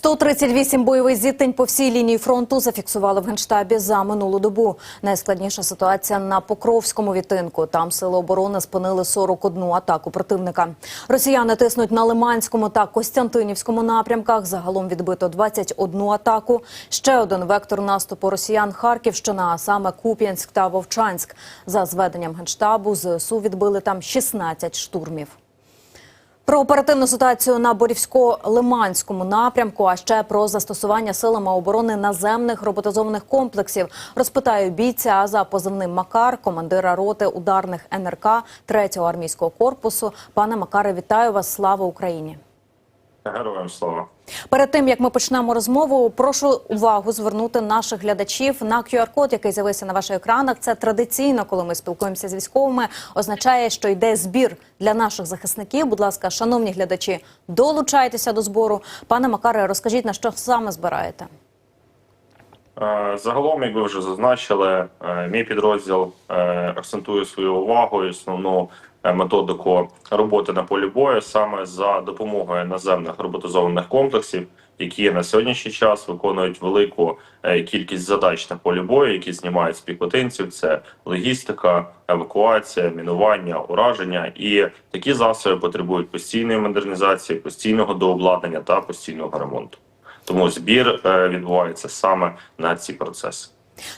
138 бойових зіткнень по всій лінії фронту зафіксували в генштабі за минулу добу. Найскладніша ситуація на Покровському відтинку. Там сили оборони спинили 41 атаку противника. Росіяни тиснуть на Лиманському та Костянтинівському напрямках. Загалом відбито 21 атаку. Ще один вектор наступу росіян Харківщина, а саме Куп'янськ та Вовчанськ. За зведенням генштабу ЗСУ відбили там 16 штурмів. Про оперативну ситуацію на Борівсько-Лиманському напрямку, а ще про застосування силами оборони наземних роботизованих комплексів розпитаю бійця за позивним Макар, командира роти ударних НРК 3-го армійського корпусу. Пане Макаре, вітаю вас! Слава Україні! Героям слава. Перед тим як ми почнемо розмову, прошу увагу звернути наших глядачів на QR-код, який з'явився на ваших екранах. Це традиційно, коли ми спілкуємося з військовими, означає, що йде збір для наших захисників. Будь ласка, шановні глядачі, долучайтеся до збору. Пане Макаре, розкажіть на що саме збираєте? Е, Загалом, як ви вже зазначили, е, мій підрозділ е, акцентує свою увагу і основну методику роботи на полі бою саме за допомогою наземних роботизованих комплексів, які на сьогоднішній час виконують велику кількість задач на полі бою, які знімають з піхотинців. Це логістика, евакуація, мінування, ураження. І такі засоби потребують постійної модернізації, постійного дообладнання та постійного ремонту. Тому збір е, відбувається саме на ці процеси.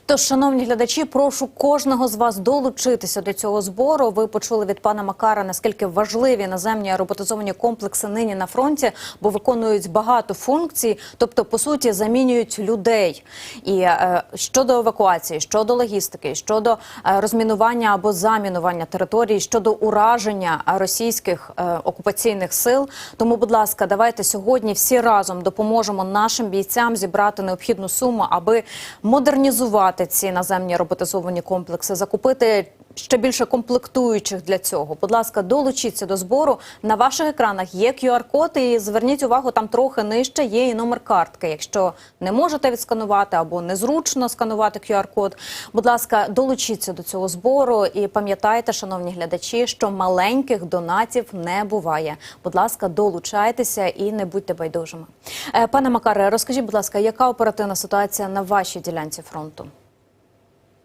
Тож, шановні глядачі, прошу кожного з вас долучитися до цього збору. Ви почули від пана Макара наскільки важливі наземні роботизовані комплекси нині на фронті, бо виконують багато функцій, тобто по суті замінюють людей. І е, щодо евакуації, щодо логістики, щодо е, розмінування або замінування території, щодо ураження російських е, окупаційних сил. Тому, будь ласка, давайте сьогодні всі разом допоможемо нашим бійцям зібрати необхідну суму, аби модернізувати ці наземні роботизовані комплекси, закупити ще більше комплектуючих для цього. Будь ласка, долучіться до збору. На ваших екранах є QR-код і зверніть увагу, там трохи нижче є і номер картки. Якщо не можете відсканувати або незручно сканувати QR-код, будь ласка, долучіться до цього збору і пам'ятайте, шановні глядачі, що маленьких донатів не буває. Будь ласка, долучайтеся і не будьте байдужими. Е, Пане Макаре, розкажіть, будь ласка, яка оперативна ситуація на вашій ділянці фронту?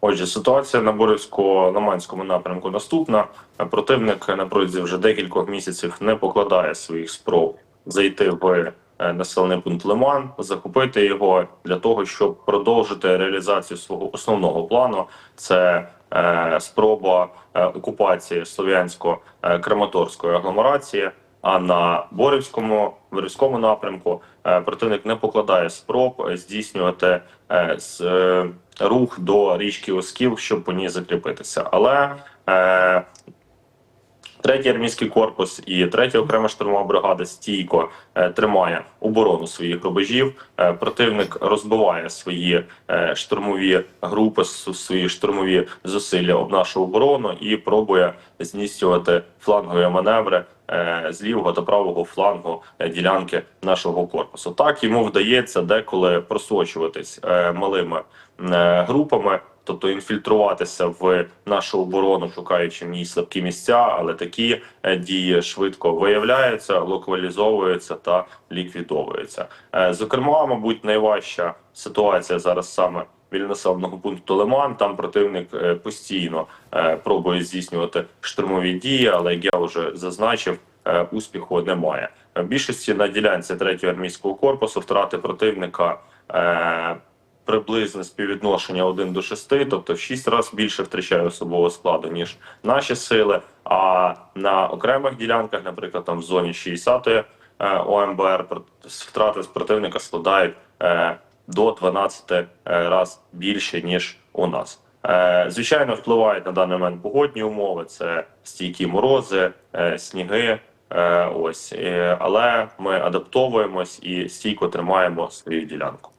Отже, ситуація на Борівсько-Лиманському напрямку наступна. Противник на протязі вже декількох місяців не покладає своїх спроб зайти в е, населений пункт Лиман, захопити його для того, щоб продовжити реалізацію свого основного плану. Це е, спроба е, окупації слов'янсько-краматорської агломерації. А на Борівському Борівському напрямку е, противник не покладає спроб здійснювати е, з, е, рух до річки Оскіл, щоб по ній закріпитися. Але е, Третій армійський корпус і третя окрема штурмова бригада стійко е, тримає оборону своїх рубежів. Е, противник розбиває свої е, штурмові групи, свої штурмові зусилля об нашу оборону і пробує здійснювати флангові маневри з лівого та правого флангу е, ділянки нашого корпусу. Так йому вдається деколи просочуватись е, малими е, групами. Тобто інфільтруватися в нашу оборону, шукаючи в ній слабкі місця, але такі е, дії швидко виявляються, локалізовуються та ліквідовуються. Е, Зокрема, мабуть, найважча ситуація зараз саме біля населеного пункту Лиман. Там противник е, постійно е, пробує здійснювати штурмові дії, але як я вже зазначив, е, успіху немає. В більшості на ділянці третього армійського корпусу втрати противника. приблизне співвідношення 1 до 6, тобто в 6 разів більше втрачає особового складу, ніж наші сили. А на окремих ділянках, наприклад, там в зоні 60-ї е, ОМБР, про- втрати з противника складають до 12 раз більше, ніж у нас. Е, Звичайно, впливають на даний момент погодні умови, це стійкі морози, е, сніги. Е, Ось, Е, але ми адаптовуємось і стійко тримаємо свою ділянку.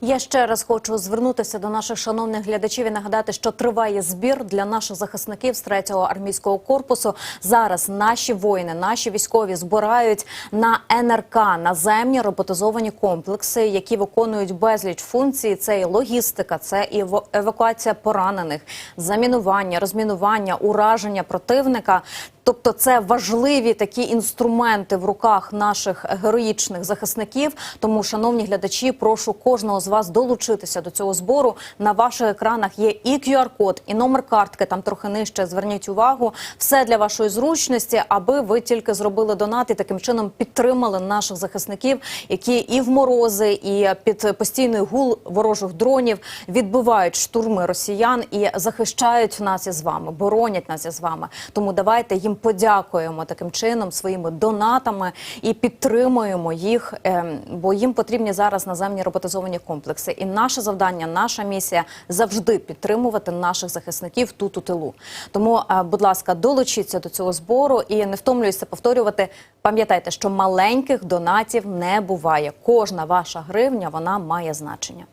Я ще раз хочу звернутися до наших шановних глядачів і нагадати, що триває збір для наших захисників з 3-го армійського корпусу. Зараз наші воїни, наші військові збирають на НРК наземні роботизовані комплекси, які виконують безліч функцій. Це і логістика, це і евакуація поранених, замінування, розмінування, ураження противника. Тобто, це важливі такі інструменти в руках наших героїчних захисників. Тому, шановні глядачі, прошу кожного з вас долучитися до цього збору. На ваших екранах є і QR-код, і номер картки. Там трохи нижче. Зверніть увагу. Все для вашої зручності, аби ви тільки зробили донат і таким чином підтримали наших захисників, які і в морози, і під постійний гул ворожих дронів відбивають штурми росіян і захищають нас із вами, боронять нас із вами. Тому давайте їм подякуємо таким чином своїми донатами і підтримуємо їх, ем, бо їм потрібні зараз наземні роботизовані комплекси. І наше завдання, наша місія завжди підтримувати наших захисників тут у тилу. Тому, е, будь ласка, долучіться до цього збору і не втомлююся повторювати. Пам'ятайте, що маленьких донатів не буває. Кожна ваша гривня вона має значення.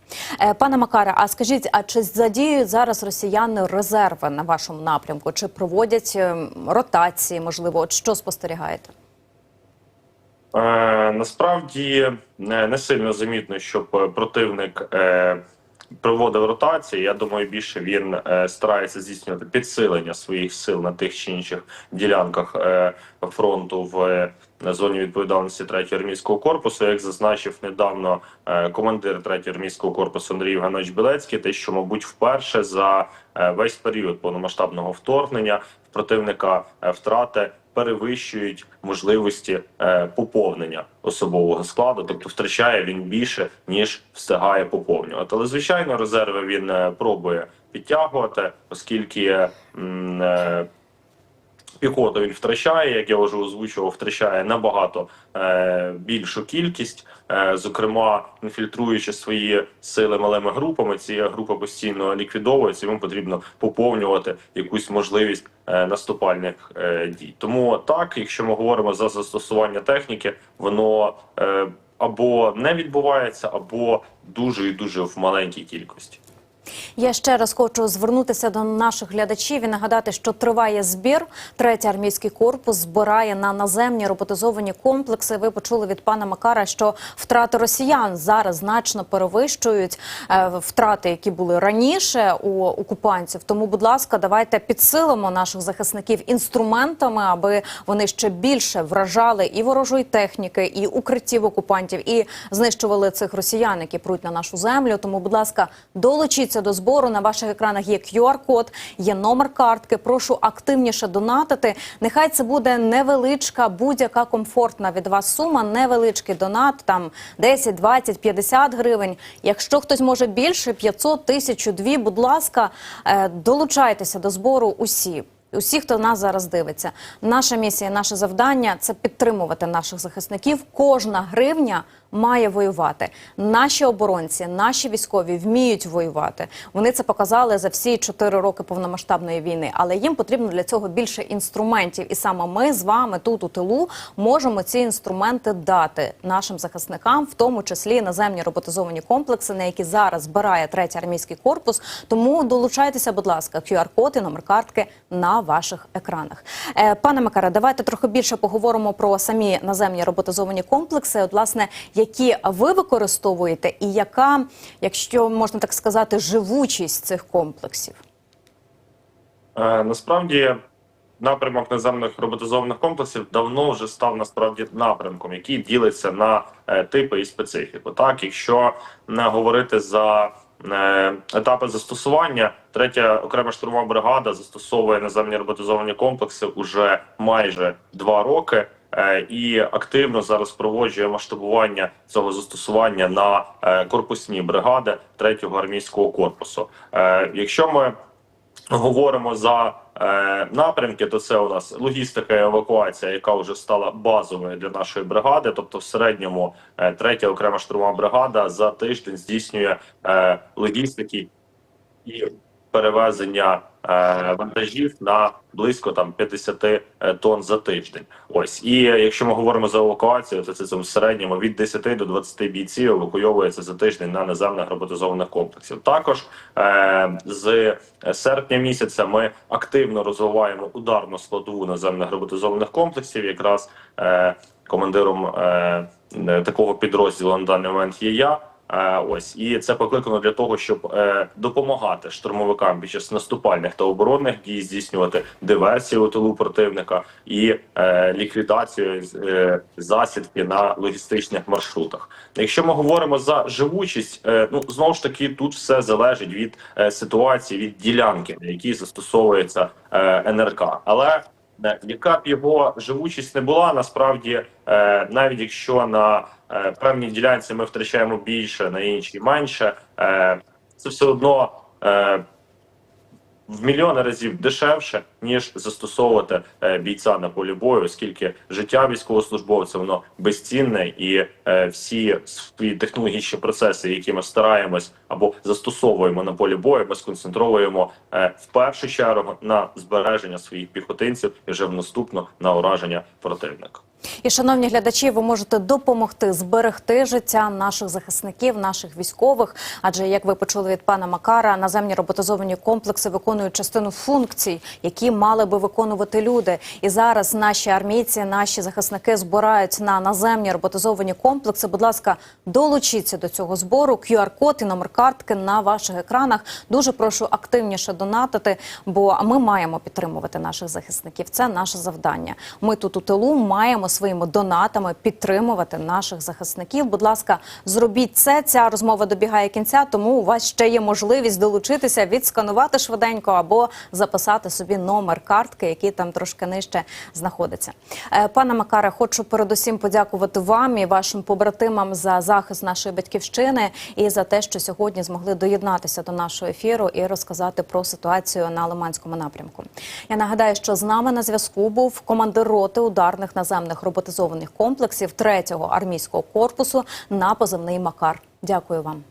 Е, Пане Макаре, а скажіть, а чи задіюють зараз росіяни резерви на вашому напрямку? Чи проводять ем, ротації? Можливо, от що спостерігаєте? Е, насправді не, не сильно замітно, щоб е, противник е, проводив ротації. Я думаю, більше він е, старається здійснювати підсилення своїх сил на тих чи інших ділянках е, фронту в е, зоні відповідальності 3-го армійського корпусу. Як зазначив недавно е, командир 3-го армійського корпусу Андрій Євгенович Білецький, те, що, мабуть, вперше за е, весь період повномасштабного вторгнення в противника е, втрати перевищують можливості поповнення особового складу, тобто втрачає він більше ніж встигає поповнювати. Але звичайно, резерви він пробує підтягувати, оскільки піхоту він втрачає, як я вже озвучував, втрачає набагато е, більшу кількість, е, зокрема інфільтруючи свої сили малими групами. Ці групи постійно ліквідовуються. Йому потрібно поповнювати якусь можливість е, наступальних е, дій. Тому так, якщо ми говоримо за застосування техніки, воно е, або не відбувається, або дуже і дуже в маленькій кількості. Я ще раз хочу звернутися до наших глядачів і нагадати, що триває збір. Третій армійський корпус збирає на наземні роботизовані комплекси. Ви почули від пана Макара, що втрати росіян зараз значно перевищують е, втрати, які були раніше у окупантів. Тому, будь ласка, давайте підсилимо наших захисників інструментами, аби вони ще більше вражали і ворожої техніки, і укриттів окупантів, і знищували цих росіян, які пруть на нашу землю. Тому, будь ласка, долучіться до збору. На ваших екранах є QR-код, є номер картки. Прошу активніше донатити. Нехай це буде невеличка, будь-яка комфортна від вас сума, невеличкий донат, там 10, 20, 50 гривень. Якщо хтось може більше, 500, тисячу, дві, будь ласка, е, долучайтеся до збору усі. Усі, хто нас зараз дивиться, наша місія, наше завдання це підтримувати наших захисників. Кожна гривня має воювати. Наші оборонці, наші військові вміють воювати. Вони це показали за всі чотири роки повномасштабної війни. Але їм потрібно для цього більше інструментів. І саме ми з вами тут у тилу можемо ці інструменти дати нашим захисникам, в тому числі наземні роботизовані комплекси, на які зараз збирає третій армійський корпус. Тому долучайтеся, будь ласка, QR-код і номер картки на ваших екранах. Е, пане Макаре, давайте трохи більше поговоримо про самі наземні роботизовані комплекси. От, власне, які ви використовуєте, і яка, якщо можна так сказати, живучість цих комплексів? Е, насправді напрямок наземних роботизованих комплексів давно вже став насправді напрямком, який ділиться на е, типи і специфіку. Так, якщо не говорити за етапи застосування, третя окрема штурмова бригада застосовує наземні роботизовані комплекси уже майже два роки. е, І активно зараз проводжує масштабування цього застосування на е, корпусні бригади третього армійського корпусу. Е, Якщо ми говоримо за напрямки, то це у нас логістика і евакуація, яка вже стала базовою для нашої бригади. Тобто, в середньому третя окрема штурмова бригада за тиждень здійснює логістики і перевезення е, вантажів на близько там 50 е, тонн за тиждень. Ось і якщо ми говоримо за евакуацію, то це, це в середньому від 10 до 20 бійців евакуйовується за тиждень на наземних роботизованих комплексів. Також е, з серпня місяця ми активно розвиваємо ударну складову наземних роботизованих комплексів. Якраз е, командиром е, такого підрозділу на даний момент є я. Е, ось і це покликано для того, щоб е, допомагати штурмовикам під час наступальних та оборонних дій здійснювати диверсію у тилу противника і е, ліквідацію засідки на логістичних маршрутах. Якщо ми говоримо за живучість, ну знову ж таки тут все залежить від ситуації, від ділянки, на якій застосовується НРК, але яка б його живучість не була, насправді, е, навіть якщо на е, певній ділянці ми втрачаємо більше, на іншій менше, е, це все одно е, в мільйони разів дешевше, ніж застосовувати е, бійця на полі бою, оскільки життя військовослужбовця воно безцінне, і е, всі свої технологічні процеси, які ми стараємось або застосовуємо на полі бою, ми сконцентруємо е, в першу чергу на збереження своїх піхотинців і вже в наступну на ураження противника. І, шановні глядачі, ви можете допомогти зберегти життя наших захисників, наших військових. Адже, як ви почули від пана Макара, наземні роботизовані комплекси виконують частину функцій, які мали би виконувати люди. І зараз наші армійці, наші захисники збирають на наземні роботизовані комплекси. Будь ласка, долучіться до цього збору. QR-код і номер картки на ваших екранах. Дуже прошу активніше донатити, бо ми маємо підтримувати наших захисників. Це наше завдання. Ми тут у тилу маємо своїми донатами підтримувати наших захисників. Будь ласка, зробіть це. Ця розмова добігає кінця, тому у вас ще є можливість долучитися, відсканувати швиденько або записати собі номер картки, який там трошки нижче знаходиться. Е, Пане Макаре, хочу передусім подякувати вам і вашим побратимам за захист нашої батьківщини і за те, що сьогодні змогли доєднатися до нашого ефіру і розказати про ситуацію на Лиманському напрямку. Я нагадаю, що з нами на зв'язку був командир роти ударних наземних роботизованих комплексів 3-го армійського корпусу на позивний Макар. Дякую вам.